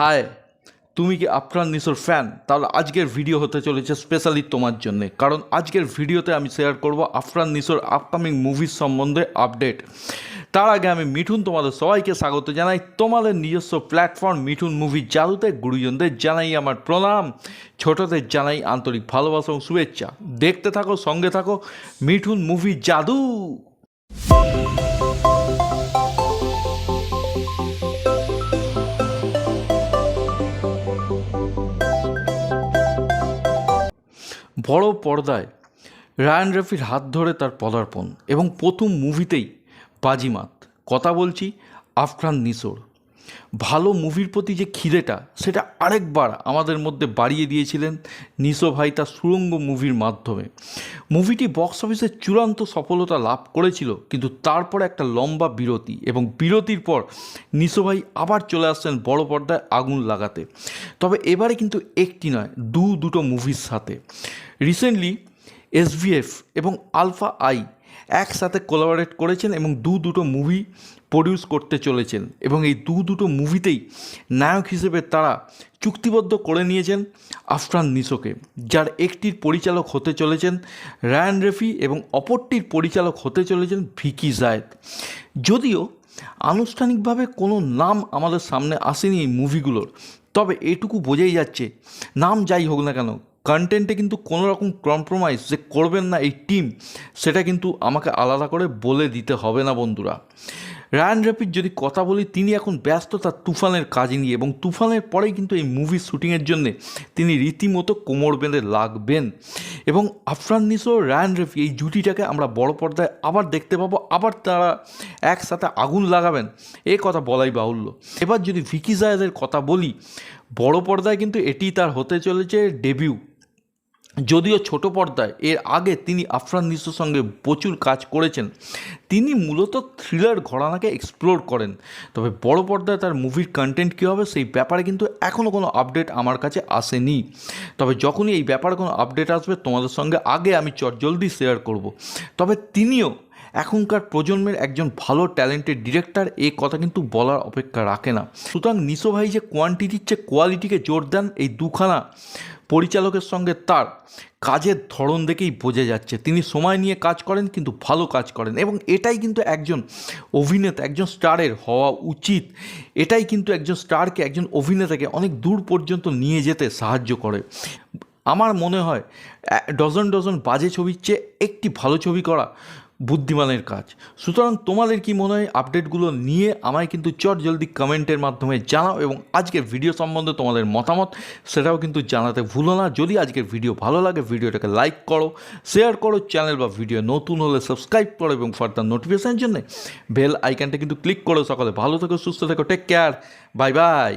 High, তুমি কি Afran নিসোর fan? তাহলে আজকের ভিডিও হতে চলেছে স্পেশালি তোমার জন্যে। কারণ আজকের ভিডিওতে আমি শেয়ার করব আফরান নিসোর আপকামিং মুভির সম্বন্ধে আপডেট তার আগে আমি মিঠুন তোমাদের সবাইকে স্বাগত জানাই। তোমাদের নিজস্ব প্ল্যাটফর্ম মিঠুন মুভি জাদুতে গুরুজনদের জানাই আমার প্রণাম। ছোটদের জানাই আন্তরিক ভালোবাসা এবং শুভেচ্ছা। দেখতে থাকো, সঙ্গে থাকো, মিঠুন মুভি জাদু। বড় পর্দায় রায়ান রফির হাত ধরে তার পদার্পণ এবং প্রথম মুভিতেই বাজিমাত। কথা বলছি আফরান নিসোর। ভালো মুভির প্রতি যে খিদেটা সেটা আরেকবার আমাদের মধ্যে বাড়িয়ে দিয়েছিলেন নিশো ভাই তার সুরঙ্গ মুভির মাধ্যমে। মুভিটি বক্স অফিসে চূড়ান্ত সফলতা লাভ করেছিল, কিন্তু তারপরে একটা লম্বা বিরতি এবং বিরতির পর নিশো ভাই আবার চলে আসছেন বড় পর্দায় আগুন লাগাতে। তবে এবারে কিন্তু একটি নয় দু দুটো মুভির সাথে। রিসেন্টলি এসভিএফ এবং আলফা আই একসাথে কোলাবোরেট করেছেন এবং দু দুটো মুভি প্রডিউস করতে চলেছেন এবং এই দু দুটো মুভিতেই নায়ক হিসেবে তারা চুক্তিবদ্ধ করে নিয়েছেন আফরান নিসোকে যার একটির পরিচালক হতে চলেছেন রায়ান রেফি এবং অপরটির পরিচালক হতে চলেছেন ভিকি জায়েদ। যদিও আনুষ্ঠানিকভাবে কোনো নাম আমাদের সামনে আসেনি এই মুভিগুলোর তবে এটুকু বোঝাই যাচ্ছে, নাম যাই হোক না কেন কন্টেন্টে কিন্তু কোনো রকম কম্প্রোমাইজ যে করবেন না এই টিম সেটা কিন্তু আমাকে আলাদা করে বলে দিতে হবে না বন্ধুরা। রায়ান র্যাপিড যদি কথা বলি, তিনি এখন ব্যস্ত তার তুফানের কাজ নিয়ে এবং তুফানের পরেই কিন্তু এই মুভি শ্যুটিংয়ের জন্য তিনি রীতিমতো কোমর বেঁধে লাগবেন। এবং আফরান নিসো রায়ান রেফি এই জুটিটাকে আমরা বড় পর্দায় আবার দেখতে পাবো, আবার তারা একসাথে আগুন লাগাবেন, এ কথা বলাই বাহুল্য। এবার যদি ভিকি জায়েদের কথা বলি, বড় পর্দায় কিন্তু এটি তার হতে চলেছে ডেবিউ যদিও ছোট পর্দায় এর আগে তিনি আফরান নিসোর সঙ্গে প্রচুর কাজ করেছেন, তিনি মূলত থ্রিলার ঘরানাকে এক্সপ্লোর করেন। তবে বড় পর্দায় তার মুভির কন্টেন্ট কী হবে সেই ব্যাপারে কিন্তু এখনও কোনো আপডেট আমার কাছে আসেনি। তবে যখনই এই ব্যাপারে কোনো আপডেট আসবে, তোমাদের সঙ্গে আগে আমি চটজলদি শেয়ার করব। তবে তিনিও এখনকার প্রজন্মের একজন ভালো ট্যালেন্টেড ডিরেক্টর এই কথা কিন্তু বলার অপেক্ষা রাখে না। সুতরাং নিশো ভাই যে কোয়ান্টিটির চেয়ে কোয়ালিটিকে জোর দেন, এই দুখানা পরিচালকের সঙ্গে তার কাজের ধরন দেখেই বোঝা যাচ্ছে। তিনি সময় নিয়ে কাজ করেন, কিন্তু ভালো কাজ করেন এবং এটাই কিন্তু একজন অভিনেতা, একজন স্টারের হওয়া উচিত। এটাই কিন্তু একজন স্টারকে, একজন অভিনেতাকে অনেক দূর পর্যন্ত নিয়ে যেতে সাহায্য করে। আমার মনে হয় ডজন ডজন বাজে ছবির চেয়ে একটি ভালো ছবি করা বুদ্ধিমানের কাজ। সুতরাং তোমাদের কি মনে হয় আপডেটগুলো নিয়ে আমায় কিন্তু চট জলদি কমেন্টের মাধ্যমে জানাও এবং আজকের ভিডিও সম্বন্ধে তোমাদের মতামত সেটাও কিন্তু জানাতে ভুলো না। যদি আজকের ভিডিও ভালো লাগে, ভিডিওটাকে লাইক করো, শেয়ার করো, চ্যানেল বা ভিডিও নতুন হলে সাবস্ক্রাইব করো এবং ফার্দার নোটিফিকেশানের জন্য বেল আইকনটা কিন্তু ক্লিক করো। সকালে ভালো থেকো, সুস্থ থেকো, টেক কেয়ার, বাই বাই।